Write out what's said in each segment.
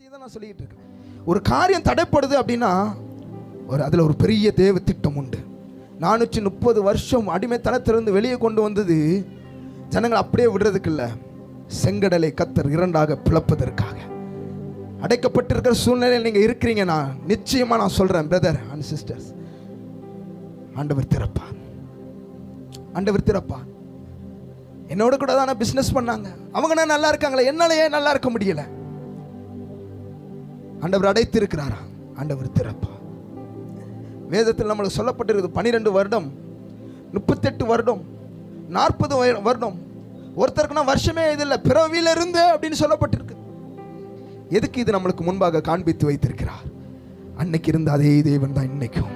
நான் சொல்லிட்டு இருக்கேன் ஒரு காரியம் தடைப்படுது அப்படின்னா ஒரு அதில் ஒரு பெரிய தேவ திட்டம் உண்டு. நானூற்றி முப்பது வருஷம் அடிமைத்தனத்திலிருந்து வெளியே கொண்டு வந்தது ஜனங்கள் அப்படியே விடுறதுக்கு இல்லை செங்கடலை கத்தர் இரண்டாக பிளப்பதற்காக. அடைக்கப்பட்டிருக்கிற சூழ்நிலையில் நீங்கள் இருக்கிறீங்கன்னா நிச்சயமாக நான் சொல்கிறேன் பிரதர் அண்ட் சிஸ்டர்ஸ் ஆண்டவர் திறப்பார் ஆண்டவர் திறப்பார் என்னோட கூட தானே பிஸ்னஸ் பண்ணாங்க. அவங்க நல்லா இருக்காங்களே? என்னாலேயே நல்லா இருக்க முடியலை. ஆண்டவர் அடைத்திருக்கிறாரா? ஆண்டவர் திறப்பா. வேதத்தில் நம்மளுக்கு சொல்லப்பட்டிருக்குது பன்னிரெண்டு வருடம் முப்பத்தெட்டு வருடம் நாற்பது வருடம். ஒருத்தருக்குனா வருஷமே இது இல்லை பிறவியிலிருந்து அப்படின்னு சொல்லப்பட்டிருக்கு எதுக்கு இது நம்மளுக்கு முன்பாக காண்பித்து வைத்திருக்கிறார்? அன்னைக்கு இருந்த அதே தேவன் தான் இன்னைக்கும்.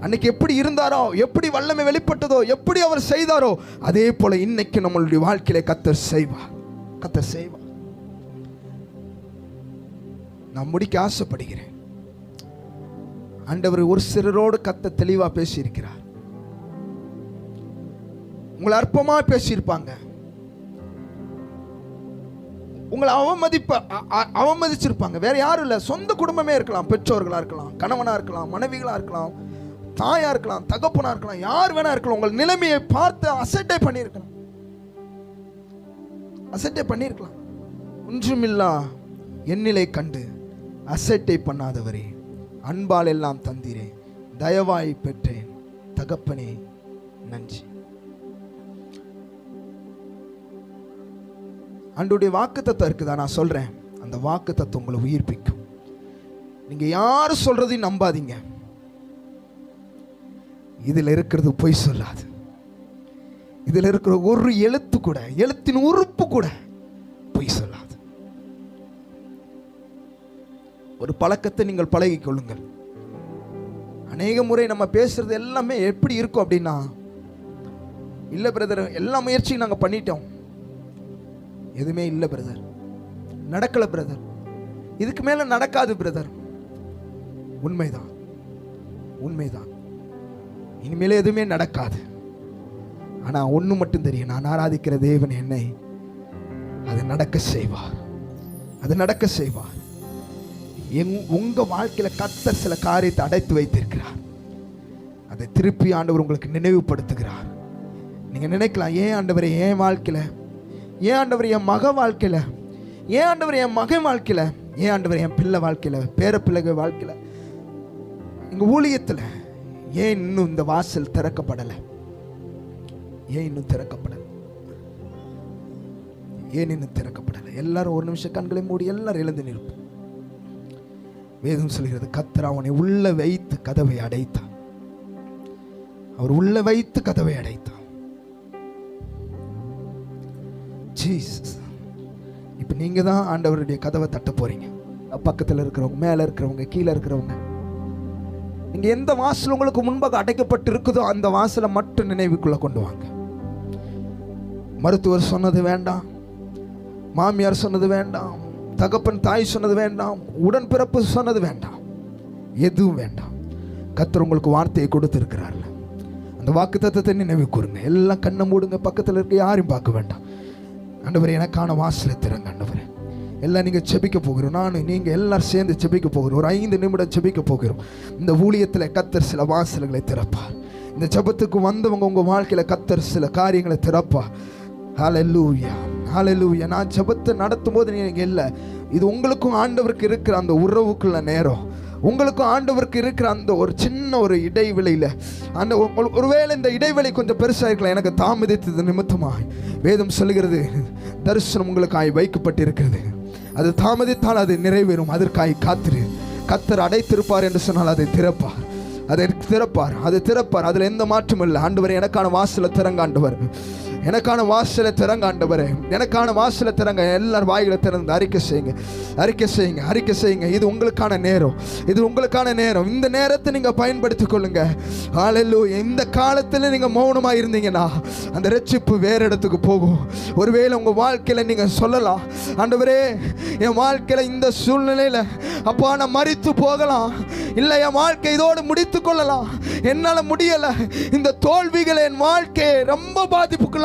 அன்னைக்கு எப்படி இருந்தாரோ எப்படி வல்லமை வெளிப்பட்டதோ எப்படி அவர் செய்தாரோ அதே போல இன்னைக்கு நம்மளுடைய வாழ்க்கையில கத்தர் செய்வார். கத்தர் செய்வார். நான் முடிக்க ஆசைப்படுகிறேன். ஆண்டவர் ஒரு சிலரோடு கத்த தெளிவா பேசியிருக்கிறார். உங்களை அற்பமா பேசியிருப்பாங்க. உங்களை அவமதிப்ப அ- அ- அவமதிச்சிருப்பாங்க. வேற யாரும் இல்லை. சொந்த குடும்பமே இருக்கலாம். பெற்றோர்களா இருக்கலாம். கணவனா இருக்கலாம். மனைவிகளா இருக்கலாம். தாயா இருக்கலாம். தகப்பனா இருக்கலாம். யார் வேணா இருக்கலாம். உங்கள் நிலைமையை பார்த்து அசட்டை பண்ணியிருக்கலாம் அசட்டை பண்ணியிருக்கலாம். ஒன்றுமில்லா. என்னிலை கண்டு. அசட்டை பண்ணாதவரே அன்பால் எல்லாம் தந்தீரே தயவாய் பெற்றேன். தகப்பனே நன்றி. அன்றுடைய வாக்கு தத்துவம் இருக்குதா நான் சொல்றேன். அந்த வாக்கு தத்துவம் உங்களை உயிர்ப்பிக்கும். நீங்க யார் சொல்றதையும் நம்பாதீங்க. இதில் இருக்கிறது பொய் சொல்லாது. இதில் இருக்கிற ஒரு எழுத்து கூட எழுத்தின் உறுப்பு கூட ஒரு பழக்கத்தை நீங்கள் பழகிக் கொள்ளுங்கள் அநேக முறை நம்ம பேசுறது எல்லாமே எப்படி இருக்கும் அப்படின்னா இல்லை பிரதர் எல்லா முயற்சியும் நாங்கள் பண்ணிட்டோம். எதுவுமே இல்லை பிரதர் நடக்கலை பிரதர் இதுக்கு மேலே நடக்காது பிரதர் உண்மைதான். உண்மைதான். இனிமேல் எதுவுமே நடக்காது. ஆனால் ஒன்று மட்டும் தெரியும். நான் ஆராதிக்கிற தேவன் என்னை அது நடக்க செய்வார். அது நடக்க செய்வார். எங் உங்க வாழ்க்கையில கத்த சில காரியத்தை அடைத்து வைத்திருக்கிறார். அதை திருப்பி ஆண்டவர் உங்களுக்கு நினைவுபடுத்துகிறார். நீங்க நினைக்கலாம் ஏன் ஆண்டவர் என் வாழ்க்கையில? ஏன் ஆண்டவர் என் மக வாழ்க்கையில? ஏன் ஆண்டவர் என் மகன் வாழ்க்கையில? ஏன் ஆண்டவர் என் பிள்ளை வாழ்க்கையில? பேர பிள்ளைகள் வாழ்க்கையில? எங்க ஊழியத்துல? ஏன் இன்னும் இந்த வாசல் திறக்கப்படலை? ஏன் இன்னும் திறக்கப்படலை? ஏன் இன்னும் திறக்கப்படலை? எல்லாரும் ஒரு நிமிஷம் கண்களை மூடி எல்லாரும் எழுந்து நிற்போம். வேதம் சொல்கிறது கத்தர் அவனை உள்ள வைத்து கதவை அடைத்தான் அவர் உள்ள வைத்து கதவை அடைத்தான் ஜீசஸ் இப்போ நீங்க தான் ஆண்டவருடைய கதவை தட்ட போறீங்க. பக்கத்தில் இருக்கிறவங்க மேலே இருக்கிறவங்க கீழே இருக்கிறவங்க. நீங்க எந்த வாசல் உங்களுக்கு முன்பாக அடைக்கப்பட்டு இருக்குதோ அந்த வாசலை மட்டும் நினைவுக்குள்ள கொண்டு வாங்க. மருத்துவர் சொன்னது வேண்டாம். மாமியார் சொன்னது வேண்டாம். தகப்பன் தாய் சொன்னது வேண்டாம் உடன்பிறப்பு சொன்னது வேண்டாம் எதுவும் வேண்டாம். கத்தர் உங்களுக்கு வார்த்தையை கொடுத்துருக்கிறார்ல. அந்த வாக்கு தத்துவத்தை நினைவு கூறுங்க. எல்லாம் கண்ணை மூடுங்க பக்கத்தில் இருக்க யாரையும் பார்க்க வேண்டாம். அண்டவர் எனக்கான வாசலை திறங்க அண்டவர் எல்லாம் நீங்கள் செபிக்க போகிறோம். நான் நீங்கள் எல்லாரும் சேர்ந்து செபிக்க போகிறோம். ஒரு ஐந்து நிமிடம் செபிக்க போகிறோம். இந்த ஊழியத்தில் கத்தர் சில வாசல்களை திறப்பார். இந்த ஜபத்துக்கு வந்தவங்க உங்கள் வாழ்க்கையில் கத்தர் சில காரியங்களை திறப்பா ஹalleluya ஹலலூயா நான் ஜபத்தை நடத்தும் போது நீங்கள் இல்லை. இது உங்களுக்கும் ஆண்டவருக்கு இருக்கிற அந்த உறவுக்குள்ள நேரம். உங்களுக்கும் ஆண்டவருக்கு இருக்கிற அந்த ஒரு சின்ன ஒரு இடைவெளியில். அந்த ஒருவேளை இந்த இடைவெளி கொஞ்சம் பெருசாக இருக்கலாம் எனக்கு தாமதித்தது நிமித்தமாக வேதம் சொல்லுகிறது தரிசனம் உங்களுக்காய் வைக்கப்பட்டிருக்கிறது. அது தாமதித்தால் அது நிறைவேறும். அதற்காய் காத்திரு. கத்தர் அடைத்திருப்பார் என்று சொன்னால் அதை திறப்பார். அதை திறப்பார். அது திறப்பார். அதில் எந்த மாற்றமும் இல்லை. ஆண்டவர் எனக்கான வாசலை திறங்க ஆண்டவர். எனக்கான வாசலை திறங்க ஆண்டவரே. எனக்கான வாசலை திறங்க எல்லாரும் வாயில திறந்து அறிக்கை செய்யுங்க. அறிக்கை செய்யுங்க அறிக்கை செய்யுங்க. இது உங்களுக்கான நேரம். இது உங்களுக்கான நேரம். இந்த நேரத்தை நீங்க பயன்படுத்திக் கொள்ளுங்க ஹalleluya இந்த காலத்துல நீங்க மௌனமா இருந்தீங்கன்னா அந்த ரட்சிப்பு வேற இடத்துக்கு போகும். ஒருவேளை உங்க வாழ்க்கையில நீங்க சொல்லலாம் ஆண்டவரே என் வாழ்க்கையில இந்த சூழ்நிலையில அப்பா நான் மறித்து போகலாம். இல்லை என் வாழ்க்கை இதோடு முடித்து கொள்ளலாம். என்னால் முடியல. இந்த தோல்விகள் என் வாழ்க்கையை ரொம்ப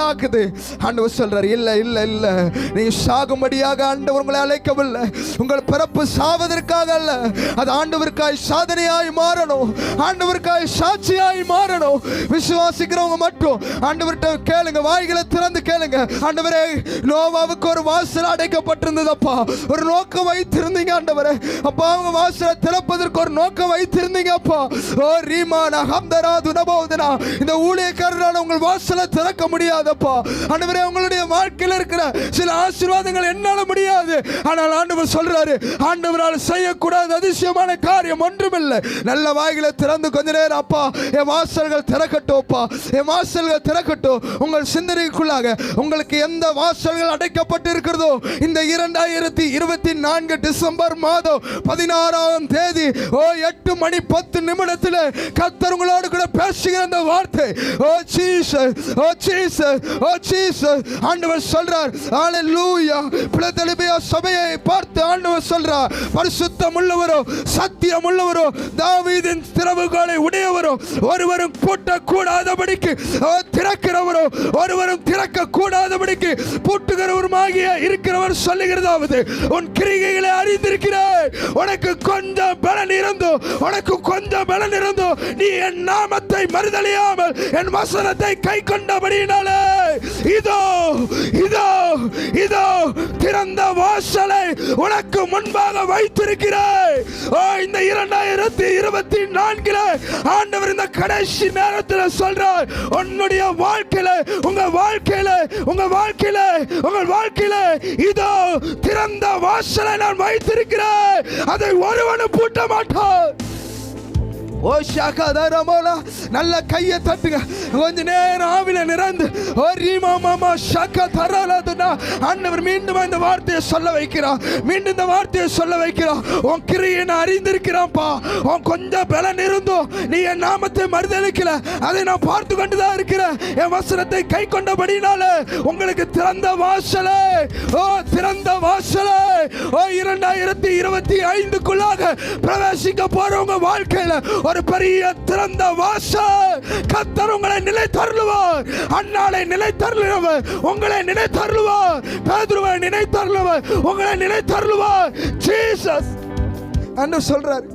பாதிப்புக்குள்ளாக்குது ஆண்டவர் சொல்றார் இல்லை இல்லை இல்லை. நீ சாகும்படியாக ஆண்டவர் உங்களை அழைக்கவில்லை. உங்கள் பிறப்பு சாவதற்காக அல்ல. அது ஆண்டவருக்காய் சாதனையாய் மாறணும். ஆண்டவருக்காய் சாட்சியாய் மாறணும். விசுவாசிக்கிறவங்க மட்டும் ஆண்டவர்கிட்ட கேளுங்க. வாய்களை திறந்து கேளுங்க. ஆண்டவரே நோவாவுக்கு ஒரு வாசல் அடைக்கப்பட்டிருந்ததப்பா. ஒரு நோக்கம் வைத்திருந்தீங்க ஆண்டவரே. அப்பா அவங்க வாசலை திறப்பதற்கு ஒரு நோக்கம் வைத்திருந்தீங்க அப்பா. ஓ ரீமா நகம்தரா துனபோதனா இந்த ஊழியக்காரரால் உங்கள் வாசலை திறக்க முடியாதப்பா ஆண்டவரே உங்களுடைய வாழ்க்கையில் இருக்கிற சில ஆசீர்வாதங்கள் என்னால முடியாது. ஆனால் ஆண்டவர் சொல்றாரு ஆண்டவரால் செய்யக்கூடாத அதிசயமான காரியம் ஒன்றுமில்லை. நல்ல வாய்களை திறந்து கொஞ்ச நேரம் அப்பா என் வாசல்கள் திறக்கட்டும்ப்பா என் வாசல்கள் திறக்கட்டும். உங்கள் சிந்தனைக்குள்ளாக உங்களுக்கு எந்த வாசல்கள் அடைக்கப்பட்டு இருக்கிறதோ இந்த இரண்டாயிரத்தி இருபத்தி நான்கு டிசம்பர் மாதம் பதினாறாம் தேதி ஓ எட்டு மணி பத்து நிமிடத்தில் கத்தர் உங்களோடு கூட பேசுகிற அந்த வார்த்தை oh Jesus oh Jesus Oh, oh Jesus ஆண்டவர் சொல்றார் ஹalleluya பிளதெலிபியா சபையை பார்த்து ஆண்டவர் சொல்றார் பரிசுத்தம் உள்ளவரோ சத்தியம் உள்ளவரோ தாவீதின் திறவுகளை உடையவரோ ஒருவரும் பூட்ட கூடாதபடிக்கு திறக்கிறவரோ ஒருவரும் திறக்க கூடாதபடிக்கு பூட்டுகிறவருமாகிய இருக்கிறவர் சொல்லுகிறதாவது உன் கிரிகைகளை அறிந்திருக்கிறாய் உனக்கு கொஞ்சம் பலன் இருந்தோ உனக்கு கொஞ்சம் பலன் இருந்தோ நீ என் நாமத்தை மறுதலியாமல் என் வசனத்தை கை கொண்டபடியினாலே இதோ இதோ இதோ திறந்த வாசலை உனக்கு முன்பாக வைத்திருக்கிறேன். ஓ இந்த இரண்டாயிரத்தி இருபத்தி நான்கில் ஆண்டவர் இந்த கடைசி நேரத்தில் சொல்றார் உன்னுடைய வாழ்க்கையில உங்க வாழ்க்கையில உங்க வாழ்க்கையில உங்கள் வாழ்க்கையில இதோ திறந்த வாசலை நான் வைத்திருக்கிறேன். அதை ஒருவனும் பூட்ட மாட்டான். ஓ ஷாக்கா தரமோலா நல்ல கையை தட்டுங்க. கொஞ்ச நேரம் ஆவில நிறந்து ஓ ரீமா மாமா ஷாக்கா தரலாதுன்னா அண்ணவர் மீண்டும் இந்த வார்த்தையை சொல்ல வைக்கிறான் மீண்டும் இந்த வார்த்தையை சொல்ல வைக்கிறான் உன் கிரியை நான் அறிந்திருக்கிறான்ப்பா. உன் கொஞ்சம் பலன் இருந்தும் நீ என் நாமத்தை மறுதளிக்கல. அதை நான் பார்த்து கொண்டு தான் இருக்கிறேன். என் வசனத்தை கை கொண்டபடினால உங்களுக்கு திறந்த வாசலே. ஓ திறந்த வாசலே. ஓ இரண்டாயிரத்தி இருபத்தி ஐந்துக்குள்ளாக பிரவேசிக்க போறவங்க வாழ்க்கையில ஒரு பெரிய திறந்த வாசல். கத்தர் உங்களை நிலை தருளுவார் அண்ணாலை நிலை தருளுவர் உங்களை நிலை தருளுவார் பேதுருவை நிலை தருளுவர் உங்களை நிலை தருளுவார் ஜீசஸ் அண்ணன் சொல்றார்.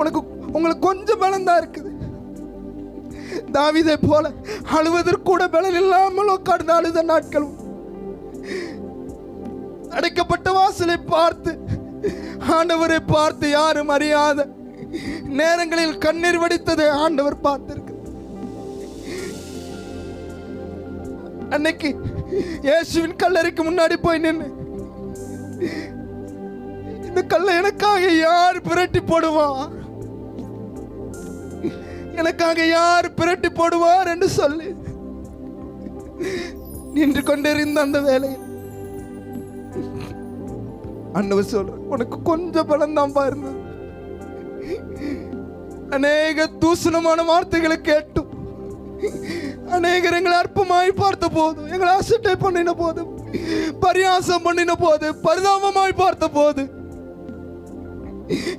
உனக்கு உங்களுக்கு கொஞ்சம் பலம் தான் இருக்குது. தாவிதை போல அழுவதற்கூட பலன் இல்லாமல் உட்கார்ந்து அழுத நாட்களும். அடைக்கப்பட்ட வாசலை பார்த்து ஆண்டவரை பார்த்து யாரும் அறியாத நேரங்களில் கண்ணீர் வடித்ததை ஆண்டவர் பார்த்திருக்கு அன்னைக்கு இயேசுவின் கல்லறைக்கு முன்னாடி போய் நின்று இந்த கல்லை எனக்காக யார் பிரட்டி போடுவா எனக்காக யார் பிரட்டி போடுவார் என்று சொல்லி நின்று கொண்டிருந்த அந்த வேலையில் அண்ணவர் சொல்ற உனக்கு கொஞ்சம் பலம் தான் இருந்தது அநேக தூசணமான வார்த்தைகளை கேட்டும் அநேகர் எங்களை அற்பமாய் பார்த்த போதும் எங்களை அசட்டை பண்ணின போது பரியாசம் பண்ணின போது பரிதாபமாய் பார்த்த போது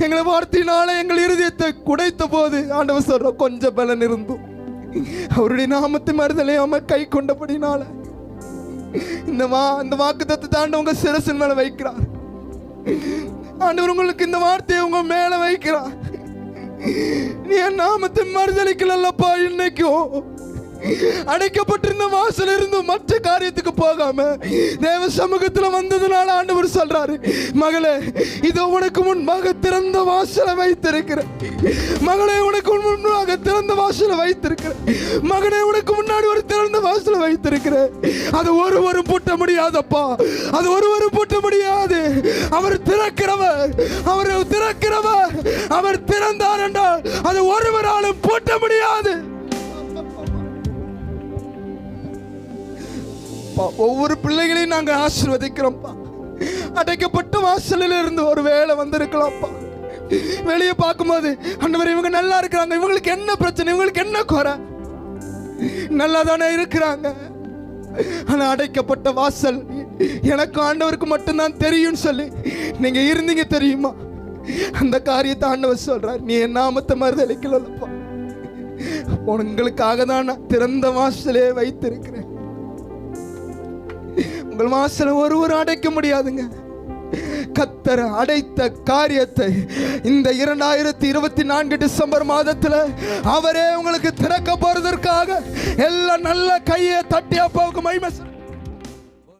எங்களை வார்த்தையினால எங்கள் இருதயத்தை குடைத்த போது ஆண்டவர் சொல்ற கொஞ்சம் பலன் இருந்தும். அவருடைய நாமத்தை மறுதலையாம கை கொண்டபடினால இந்த வா இந்த வாக்கு தத்துவத்தை உங்க சிரசின் மேல வைக்கிறார். ஆண்டவர் உங்களுக்கு இந்த வார்த்தையை உங்க மேல வைக்கிறான் நீ என் நாமத்தை மறுதளிக்கலப்பா இன்னைக்கும். அடைக்கப்பட்டிருந்த வாசல் இருந்து மற்ற காரியத்துக்கு போகாம தேவ சமூகத்துல வந்ததுனால ஆண்டவர் சொல்றாரு மகளே இதோ உனக்கு முன்பாக திறந்த வாசலை வைத்திருக்கிற மகளே உனக்கு முன்பாக திறந்த வாசலை வைத்திருக்கிற மகனே உனக்கு முன்னாடி ஒரு திறந்த வாசலை வைத்திருக்கிற அது ஒருவரும் பூட்ட முடியாதப்பா. அது ஒருவரும் பூட்ட முடியாது. அவர் திறக்கிறவர். அவர் திறக்கிறவர். அவர் திறந்தார் என்றால் அது ஒருவராலும் பூட்ட முடியாது. அப்பா, ஒவ்வொரு பிள்ளைகளையும் நாங்கள் ஆசீர்வதிக்கிறோம்ப்பா. அடைக்கப்பட்ட வாசலில் இருந்து ஒரு வேலை வந்திருக்கலாம்ப்பா. வெளியே பார்க்கும்போது அண்டவர் இவங்க நல்லா இருக்கிறாங்க. இவங்களுக்கு என்ன பிரச்சனை? இவங்களுக்கு என்ன குறை? நல்லா தானே இருக்கிறாங்க. ஆனால் அடைக்கப்பட்ட வாசல் எனக்கு ஆண்டவருக்கு மட்டும்தான் தெரியும்னு சொல்லி நீங்க இருந்தீங்க தெரியுமா? அந்த காரியத்தை ஆண்டவர் சொல்றார். நீ என் நாமத்தை மறுதளிக்கலப்பா உங்களுக்காக தான் நான் திறந்த வாசலே வைத்திருக்கிறேன். உங்கள் வாசலை ஒருவர் அடைக்க முடியாதுங்க. கத்தர் அடைத்த காரியத்தை இந்த இரண்டாயிரத்தி இருபத்தி நான்கு டிசம்பர் மாதத்தில் அவரே உங்களுக்கு திறக்க போறதற்காக எல்லாம் நல்ல கையை தட்டி அப்பாவுக்கு மைமசன்